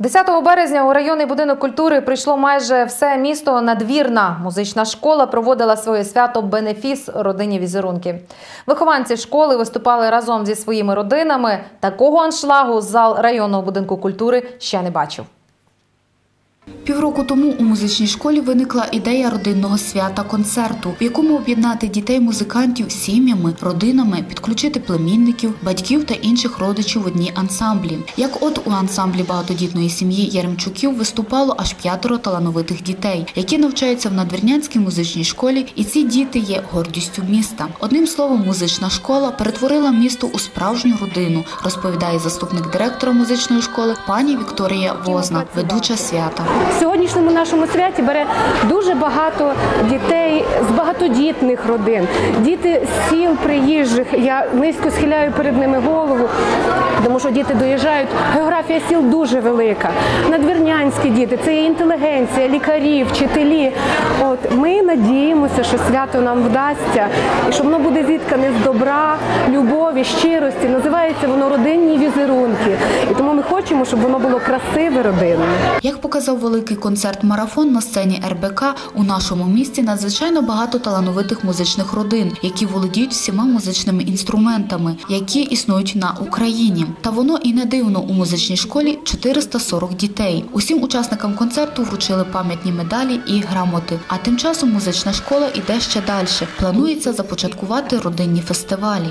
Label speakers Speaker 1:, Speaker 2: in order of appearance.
Speaker 1: 10 березня у районний будинок культури прийшло майже все місто надвірна. Музична школа проводила своє свято Бенефіс родині візерунки. Вихованці школи виступали разом зі своїми родинами. Такого аншлагу зал районного будинку культури ще не бачив.
Speaker 2: Півроку тому у музичній школі виникла ідея родинного свята концерту, в якому об'єднати дітей музикантів сім'ями, родинами, підключити племінників, батьків та інших родичів в одній ансамблі. Як от у ансамблі багатодітної сім'ї Яремчуків виступало аж п'ятеро талановитих дітей, які навчаються в надвірнянській музичній школі, і ці діти є гордістю міста. Одним словом, музична школа перетворила місто у справжню родину, розповідає заступник директора музичної школи пані Вікторія Возна, ведуча свята.
Speaker 3: Сьогоднішньому нашому святі бере дуже багато дітей з багатодітних родин, діти з сіл приїжджих. Я низько схиляю перед ними голову, тому що діти доїжджають. Географія сіл дуже велика. Надвірнянські діти це є інтелігенція, лікарі, вчителі. От ми надіємося, що свято нам вдасться, і що воно буде зіткане з добра, любові, щирості. Називається воно родинні візерунки. І тому ми хочемо, щоб воно було красиве родинне.
Speaker 2: Як показав великий концерт-марафон на сцені РБК, у нашому місті надзвичайно багато талановитих музичних родин, які володіють всіма музичними інструментами, які існують на Україні. Та воно і не дивно у музичній школі 440 дітей. Усім учасникам концерту вручили пам'ятні медалі і грамоти. А тим часом музична школа іде ще далі. Планується започаткувати родинні фестивалі.